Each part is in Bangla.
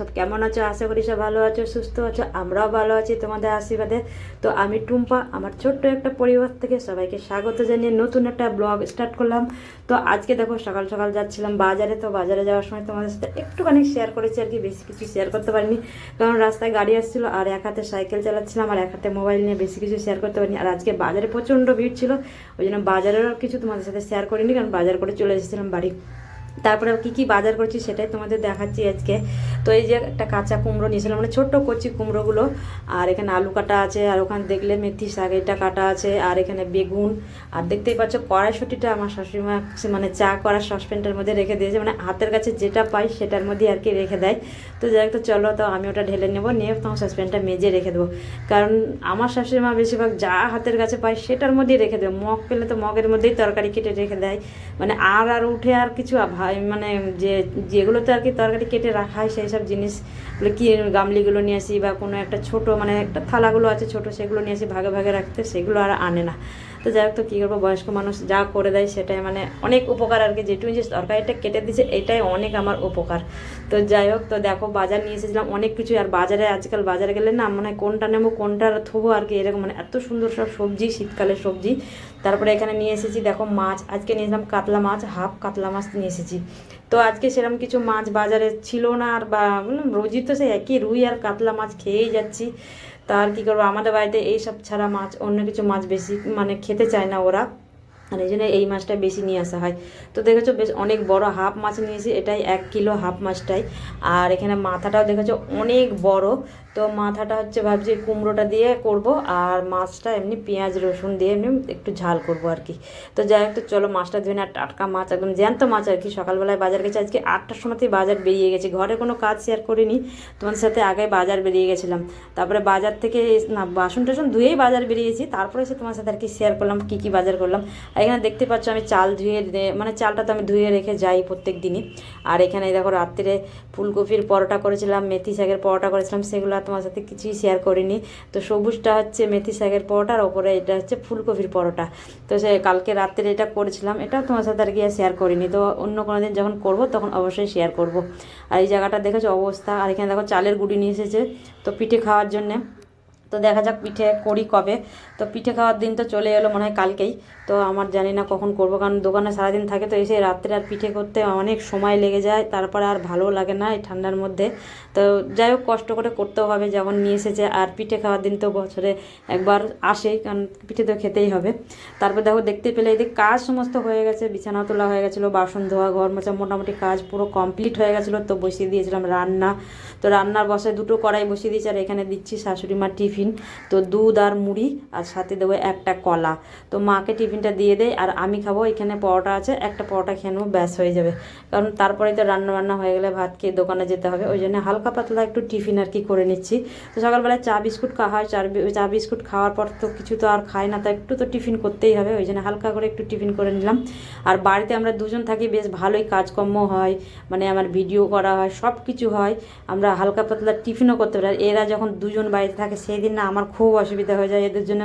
সব কেমন আছো? আশা করি সব ভালো আছো, সুস্থ আছো, আমরাও ভালো আছি তোমাদের আশীর্বাদে। তো আমি টুম্পা, আমার ছোট্ট একটা পরিবার থেকে সবাইকে স্বাগত জানিয়ে নতুন একটা ব্লগ স্টার্ট করলাম। তো আজকে দেখো, সকাল সকাল যাচ্ছিলাম বাজারে। তো বাজারে যাওয়ার সময় তোমাদের সাথে একটুখানি শেয়ার করেছি আর কি, বেশি কিছু শেয়ার করতে পারিনি। কারণ রাস্তায় গাড়ি আসছিল, আর এক হাতে সাইকেল চালাচ্ছিলাম, আর এক হাতে মোবাইল নিয়ে বেশি কিছু শেয়ার করতে পারিনি। আর আজকে বাজারে প্রচণ্ড ভিড় ছিল, ওই জন্য বাজারেরও কিছু তোমাদের সাথে শেয়ার করিনি, কারণ বাজার করে চলে এসেছিলাম বাড়ি। তারপরে কি কি বাজার করছি সেটাই তোমাদের দেখাচ্ছি আজকে। তো এই যে একটা কাঁচা কুমড়ো নিয়েছিলাম মানে ছোট্ট কচি কুমড়োগুলো। আর এখানে আলু কাটা আছে, আর ওখানে দেখলে মেথি শাক, এটা কাটা আছে, আর এখানে বেগুন। আর দেখতেই পাচ্ছ কড়াইশুটিটা আমার শাশুড়িমা মানে চা করার সসপ্যানটার মধ্যে রেখে দিয়েছে মানে হাতের কাছে যেটা পাই সেটার মধ্যে আর কি রেখে দেয়। তো যাই তো চলো, তো আমি ওটা ঢেলে নেব, নিয়ে তখন সসপ্যানটা মেজে রেখে দেবো। কারণ আমার শাশুড়ি মা বেশিরভাগ যা হাতের কাছে পায় সেটার মধ্যেই রেখে দেবো মগ পেলে তো মগের মধ্যেই তরকারি কেটে রেখে দেয়। মানে আর আর উঠে আর কিছু মানে যে যেগুলোতে আর কি তরকারি কেটে রাখা হয় সেই সব জিনিসগুলো কি গামলিগুলো নিয়ে আসি বা কোনো একটা ছোট মানে একটা থালাগুলো আছে ছোট, সেগুলো নিয়ে আসি ভাগে ভাগে রাখতে, সেগুলো আর আনে না। তো যাই হোক, তো কী করব, বয়স্ক মানুষ যা করে দেয় সেটাই মানে অনেক উপকার আর কি যেটুকু যে তরকারিটা কেটে দিছে এটাই অনেক আমার উপকার। তো যাই হোক, তো দেখো বাজার নিয়ে এসেছিলাম, অনেক কিছু, আর বাজারে, আজকাল বাজারে গেলে না মানে কোনটা নেব, কোনটা থবো আর কি, এরকম মানে এত সুন্দর সব সবজি, শীতকালের সবজি। তারপরে এখানে নিয়ে এসেছি, দেখো মাছ, আজকে নিয়েছিলাম কাতলা মাছ, হাফ কাতলা মাছ নিয়ে এসেছি। তো আজকে সেরকম কিছু মাছ বাজারে ছিল না আর বা রোজই তো সেই একই রুই আর কাতলা মাছ খেয়েই যাচ্ছি। তা আর কী করব? আমাদের বাড়িতে এইসব ছাড়া মাছ, অন্য কিছু মাছ বেশি মানে খেতে চায় না ওরা। আর এই জন্য এই মাছটা বেশি নিয়ে আসা হয়। তো দেখেছ, বেশ অনেক বড় হাফ মাছ নিয়েছি, এটাই এক কিলো হাফ মাছটাই। আর এখানে মাথাটাও দেখেছ, অনেক বড়। তো মাথাটা হচ্ছে ভাবছি কুমড়োটা দিয়ে করব, আর মাছটা এমনি পেঁয়াজ, রসুন দিয়ে এমনি একটু ঝাল করব আর কি। তো যাই হোক, তো চলো মাছটা ধুয়ে না টাটকা মাছ, একদম জ্যান্ত মাছ আর কি। সকালবেলায় বাজার গেছে, আজকে আটটার সময়তেই বাজার বেরিয়ে গেছে। ঘরে কোনো কাজ শেয়ার করিনি, তোমাদের সাথে আগে বাজার বেরিয়ে গেছিলাম। তারপরে বাজার থেকে না, বাসন টাসন ধুয়েই বাজার বেরিয়েছি। তারপরে এসে তোমার সাথে আর কি শেয়ার করলাম, কী কী বাজার করলাম। এখানে দেখতে পাচ্ছ আমি চাল ধুয়ে মানে চালটা তো আমি ধুয়ে রেখে যাই প্রত্যেক দিনই। আর এখানে দেখো রাত্রে ফুলকপির পরোটা করেছিলাম, মেথি শাকের পরোটা করেছিলাম, সেগুলো তোমার সাথে কিছুই শেয়ার করিনি। তো সবুজটা হচ্ছে মেথি শাকের পরোটা আর ওপরে এটা হচ্ছে ফুলকপির পরোটা। তো সে কালকে রাত্রে এটা করেছিলাম, এটাও তোমার সাথে আর কি শেয়ার করিনি। তো অন্য কোনো দিন যখন করব তখন অবশ্যই শেয়ার করব। আর এই জায়গাটা দেখেছ অবস্থা, আর এখানে দেখো চালের গুঁড়ি নিয়ে এসেছে, তো পিঠে খাওয়ার জন্যে। তো দেখা যাক পিঠে করি কবে। তো পিঠে খাওয়ার দিন তো চলে এলো মনে হয় কালকেই। তো আমার জানি না কখন করব, কারণ দোকানে সারাদিন থাকে তো এসে রাত্রে আর পিঠে করতে অনেক সময় লেগে যায়, তারপরে আর ভালো লাগে না এই ঠান্ডার মধ্যে। তো যাই হোক, কষ্ট করে করতেও হবে যেমন নিয়ে এসেছে, আর পিঠে খাওয়ার দিন তো বছরে একবার আসেই, কারণ পিঠে তো খেতেই হবে। তারপর দেখো, দেখতে পেলে এদিকে কাজ সমস্ত হয়ে গেছে, বিছানা তোলা হয়ে গেছিল, বাসন ধোয়া, ঘর মোছা, মোটামুটি কাজ পুরো কমপ্লিট হয়ে গেছিল, তো বসিয়ে দিয়েছিলাম রান্না। তো রান্নার বসে দুটো কড়াই বসিয়ে দিয়েছি, আর এখানে দিচ্ছি শাশুড়ি মার টিফিন। তো দুধ আর মুড়ি আর সাথে দেবো একটা কলা। তো মাকে টিফিনটা দিয়ে দেয় আর আমি খাব, এখানে পরোটা আছে, একটা পরোটা খেয়ে নেব, ব্যাস হয়ে যাবে। কারণ তারপরে তো রান্না বান্না হয়ে গেলে ভাত খেয়ে দোকানে যেতে হবে, ওই জন্য হালকা পাতলা একটু টিফিন আর কি করে নিচ্ছি। তো সকালবেলায় চা বিস্কুট খাওয়া হয়, চার চা বিস্কুট খাওয়ার পর তো কিছু তো আর খায় না, তো একটু তো টিফিন করতেই হবে, ওই জন্য হালকা করে একটু টিফিন করে নিলাম। আর বাড়িতে আমরা দুজন থাকি, বেশ ভালোই কাজকর্ম হয় মানে আমার ভিডিও করা হয় সব কিছু হয়, আমরা হালকা পাতলা টিফিনও করতে পারি। আর এরা যখন দুজন বাড়িতে থাকে, সেই দিন না আমার খুব অসুবিধা হয়ে যায়। এদের জন্য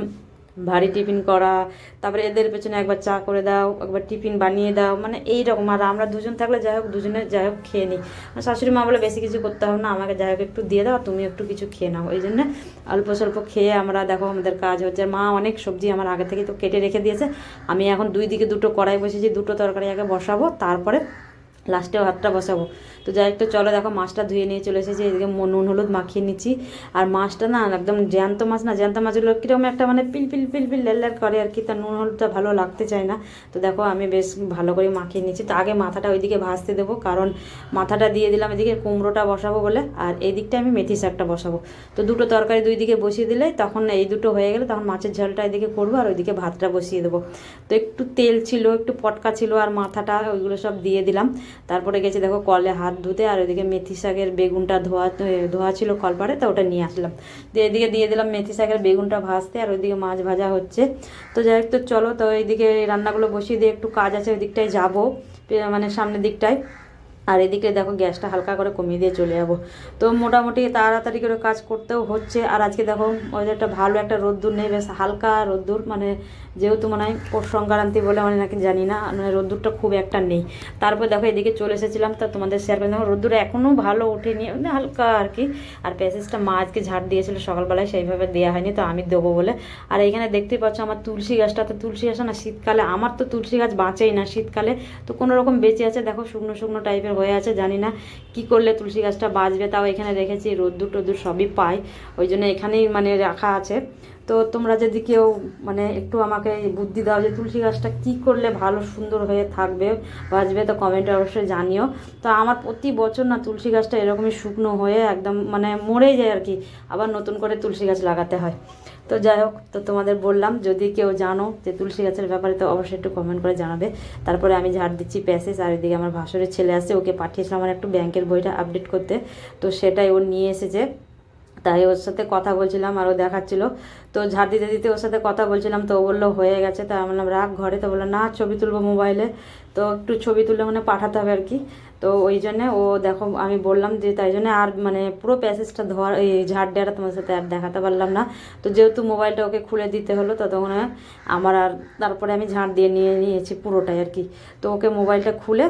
ভারী টিফিন করা, তারপরে এদের পেছনে একবার চা করে দাও, একবার টিফিন বানিয়ে দাও মানে এই রকম আর আমরা দুজন থাকলে যাই হোক, দুজনে যাই হোক খেয়ে নিই। শাশুড়ি মা বলে, বেশি কিছু করতে হবে না, আমাকে যাই হোক একটু দিয়ে দাও তুমি একটু কিছু খেয়ে নাও। এই জন্য অল্প স্বল্প খেয়ে আমরা দেখো আমাদের কাজ হচ্ছে। মা অনেক সবজি আমার আগে থেকে তো কেটে রেখে দিয়েছে। আমি এখন দুই দিকে দুটো কড়াই বসেছি দুটো তরকারি আগে বসাবো, তারপরে লাস্টেও ভাতটা বসাবো। তো যাই একটু চলো দেখো, মাছটা ধুয়ে নিয়ে চলে এসেছি। এদিকে নুন, হলুদ মাখিয়ে নিচ্ছি। আর মাছটা না, একদম জ্যান্ত মাছ না, জ্যান্ত মাছগুলো কীরকম একটা মানে পিল পিল পিল পিল লেল লেল করে আর কি। তার নুন, হলুদটা ভালো লাগতে চায় না। তো দেখো, আমি বেশ ভালো করে মাখিয়ে নিচ্ছি। তো আগে মাথাটা ওইদিকে ভাজতে দেবো, কারণ মাথাটা দিয়ে দিলাম এদিকে কুমড়োটা বসাবো বলে। আর এই দিকটা আমি মেথি শাকটা বসাবো। তো দুটো তরকারি দুই দিকে বসিয়ে দিলে তখন এই দুটো হয়ে গেলে তখন মাছের ঝালটা এদিকে করব আর ওইদিকে ভাতটা বসিয়ে দেবো। তো একটু তেল ছিল, একটু পটকা ছিল আর মাথাটা ওইগুলো সব দিয়ে দিলাম। তারপরে গেছি, দেখো কলে হাত ধুতে, আর ওইদিকে মেথি শাকের বেগুনটা ধোয়া ধোয়া ছিল কলপারে তো ওটা নিয়ে আসলাম। দিয়ে এদিকে দিয়ে দিলাম মেথি শাকের বেগুনটা ভাজতে, আর ওইদিকে মাছ ভাজা হচ্ছে। তো যাই তো চলো, তো ওইদিকে রান্নাগুলো বসিয়ে দিয়ে একটু কাজ আছে ওই দিকটায় যাব মানে সামনের দিকটায়। আর এদিকে দেখো গ্যাসটা হালকা করে কমিয়ে দিয়ে চলে যাব। তো মোটামুটি তাড়াতাড়ি করে কাজ করতেও হচ্ছে। আর আজকে দেখো ওয়েদারটা ভালো, একটা রোদ্দুর নেই, বেশ হালকা রোদ্দুর। মানে যেহেতু মনে পৌষ সংক্রান্তি বলে মানে নাকি জানি না মানে রোদ্দুরটা খুব একটা নেই। তারপর দেখো এদিকে চলে এসেছিলাম, তা তোমাদের শেয়ার করে দেখো রোদ্দুর এখনও ভালো ওঠেনি মানে হালকা আর কি। আর প্যাসেজটা মা আজকে ঝাড় দিয়েছিল, সকালবেলায় সেইভাবে দেওয়া হয়নি, তো আমি দেবো বলে। আর এখানে দেখতেই পাচ্ছ আমার তুলসী গাছটা, তো তুলসী গাছ না, শীতকালে আমার তো তুলসী গাছ বাঁচেই না শীতকালে। তো কোনো রকম বেঁচে আছে, দেখো শুকনো শুকনো টাইপের হয়ে আছে, জানি না কি করলে তুলসী গাছটা বাঁচবে, তাও এখানে রেখেছি রোদ্দুর টোদ্দুর সবই পায়। ওই জন্য এখানেই মানে রাখা আছে। তো তোমরা যদি কেউ মানে একটু আমাকে বুদ্ধি দাও যে তুলসী গাছটা কি করলে ভালো সুন্দর হয়ে থাকবে, বাঁচবে তো কমেন্টে অবশ্যই জানিও। তো আমার প্রতি বছর না তুলসী গাছটা এরকমই শুকনো হয়ে একদম মানে মরেই যায় আর কি, আবার নতুন করে তুলসী গাছ লাগাতে হয়। তো যাই হোক, তো তোমাদের বললাম, যদি কেউ জানো যে তুলসী গাছের ব্যাপারে তো অবশ্যই একটু কমেন্ট করে জানাবে। তারপরে আমি ঝাড় দিচ্ছি প্যাসেজ, আর এদিকে আমার ভাসুরের ছেলে আছে, ওকে পাঠিয়েছিলাম আমার একটু ব্যাংকের বইটা আপডেট করতে। তো সেটাই ও নিয়ে এসেছে। তাই ওর সাথে কথা বলছিলাম আর ও দেখাচ্ছিল। তো ঝাড় দিতে দিতে ওর সাথে কথা বলছিলাম, তো ও বলল হয়ে গেছে। তা আমি বললাম, রাখ ঘরে। তো বলল, না, ছবি তুলবো মোবাইলে। তো একটু ছবি তুলে মানে পাঠাতে হবে আর কি। তো ওই জন্যে ও দেখো, আমি বললাম যে তাই জন্য আর মানে পুরো প্যাসেজটা ধোয়ার, এই ঝাড় দেওয়াটা তোমার সাথে আর দেখাতে পারলাম না। তো যেহেতু মোবাইলটা ওকে খুলে দিতে হলো ততক্ষণ আমার আর, তারপরে আমি ঝাড় দিয়ে নিয়ে নিয়েছি পুরোটাই আর কি। তো ওকে মোবাইলটা খুলে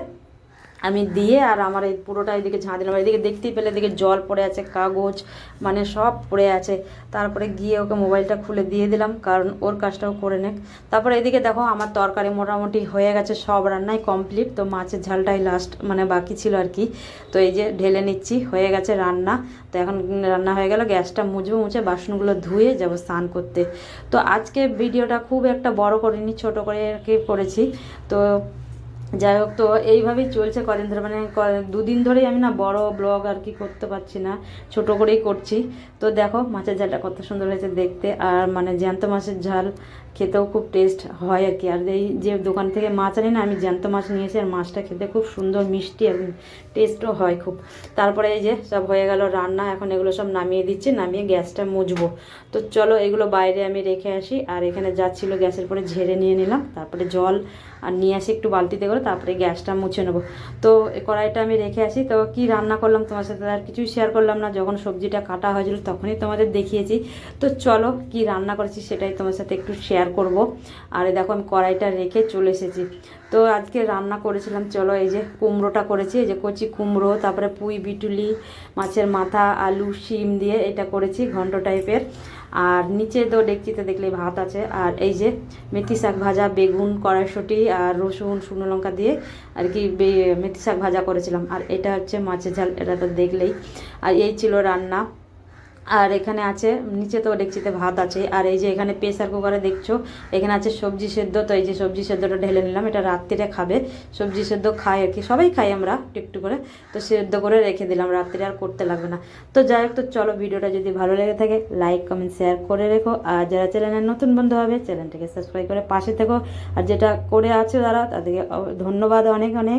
আমি দিয়ে আর আমার এই পুরোটা এদিকে ঝাঁ দিলাম। এদিকে দেখতেই পেলে, এদিকে জল পড়ে আছে, কাগজ মানে সব পড়ে আছে। তারপরে গিয়ে ওকে মোবাইলটা খুলে দিয়ে দিলাম, কারণ ওর কাজটাও করে নেক। তারপরে এদিকে দেখো, আমার তরকারি মোটামুটি হয়ে গেছে, সব রান্নাই কমপ্লিট তো মাছের ঝালটাই লাস্ট মানে বাকি ছিল আর কি। তো এই যে ঢেলে নিচ্ছি, হয়ে গেছে রান্না। তো এখন রান্না হয়ে গেল, গ্যাসটা মুছবো মুছে বাসনগুলো ধুয়ে যাব স্নান করতে। তো আজকে ভিডিওটা খুব একটা বড় করিনি, ছোট করে আর কি করেছি। তো যাই হোক, তো এইভাবেই চলছে কদিন ধরে। মানে দুদিন ধরেই আমি না বড় ব্লগ আর কি করতে পারছি না, ছোট করেই করছি। তো দেখো মাছের ঝালটা কত সুন্দর হয়েছে দেখতে। আর মানে জ্যান্ত মাছের ঝাল খেতেও খুব টেস্ট হয় আর কি। আর এই যে দোকান থেকে মাছ আনি না, আমি জ্যান্ত মাছ নিয়েছি আর মাছটা খেতে খুব সুন্দর, মিষ্টি এবং টেস্টও হয় খুব। তারপরে এই যে সব হয়ে গেল রান্না, এখন এগুলো সব নামিয়ে দিচ্ছি, নামিয়ে গ্যাসটা মুছবো। তো চলো এগুলো বাইরে আমি রেখে আসি, আর এখানে যাচ্ছিল গ্যাসের পরে ঝেড়ে নিয়ে নিলাম, তারপরে জল আর নিয়ে আসি একটু বালতিতে করে, তারপরে গ্যাসটা মুছে নেব। তো কড়াইটা আমি রেখে আসি, তো কি রান্না করলাম তোমার সাথে আর কিছুই শেয়ার করলাম না, যখন সবজিটা কাটা হয়েছিল তখনই তোমাদের দেখিয়েছি। তো চলো কি রান্না করেছি সেটাই তোমার সাথে একটু শেয়ার করব। আর দেখো, আমি কড়াইটা রেখে চলে এসেছি। তো আজকে রান্না করেছিলাম, চলো এই যে কুমড়োটা করেছি, এই যে কচি কুমড়ো, তারপরে পুঁই বিটুলি, মাছের মাথা, আলু, শিম দিয়ে এটা করেছি ঘন্ট টাইপের আর নিচে তো ডেকচিতে দেখলে ভাত আছে, আর এই যে মেথি শাক ভাজা, বেগুন, কড়াইশুঁটি আর রসুন, শুকনো লঙ্কা দিয়ে আর কি মেথি শাক ভাজা করেছিলাম। আর এটা হচ্ছে মাছের ঝাল, এটা তো দেখলেই। আর এই ছিল রান্না। আর এখানে আছে, নিচে তো ডেকচিতে ভাত আছে। আর এই যে এখানে প্রেসার কুকারে দেখছ, এখানে আছে সবজি সেদ্ধ। তো এই যে সবজি সেদ্ধটা ঢেলে নিলাম, এটা রাত্রিরে খাবে। সবজি সেদ্ধ খাই আর কি, সবাই খাই আমরা একটু করে। তো সেদ্ধ করে রেখে দিলাম রাত্রিরে আর করতে লাগবে না। তো যাই হোক, তো চলো ভিডিওটা যদি ভালো লেগে থাকে, লাইক, কমেন্ট, শেয়ার করে রেখো। আর যারা চ্যানেলের নতুন বন্ধু হবে, চ্যানেলটাকে সাবস্ক্রাইব করে পাশে থেকো। আর যেটা করে আছে তারা তাদেরকে ধন্যবাদ অনেক অনেক।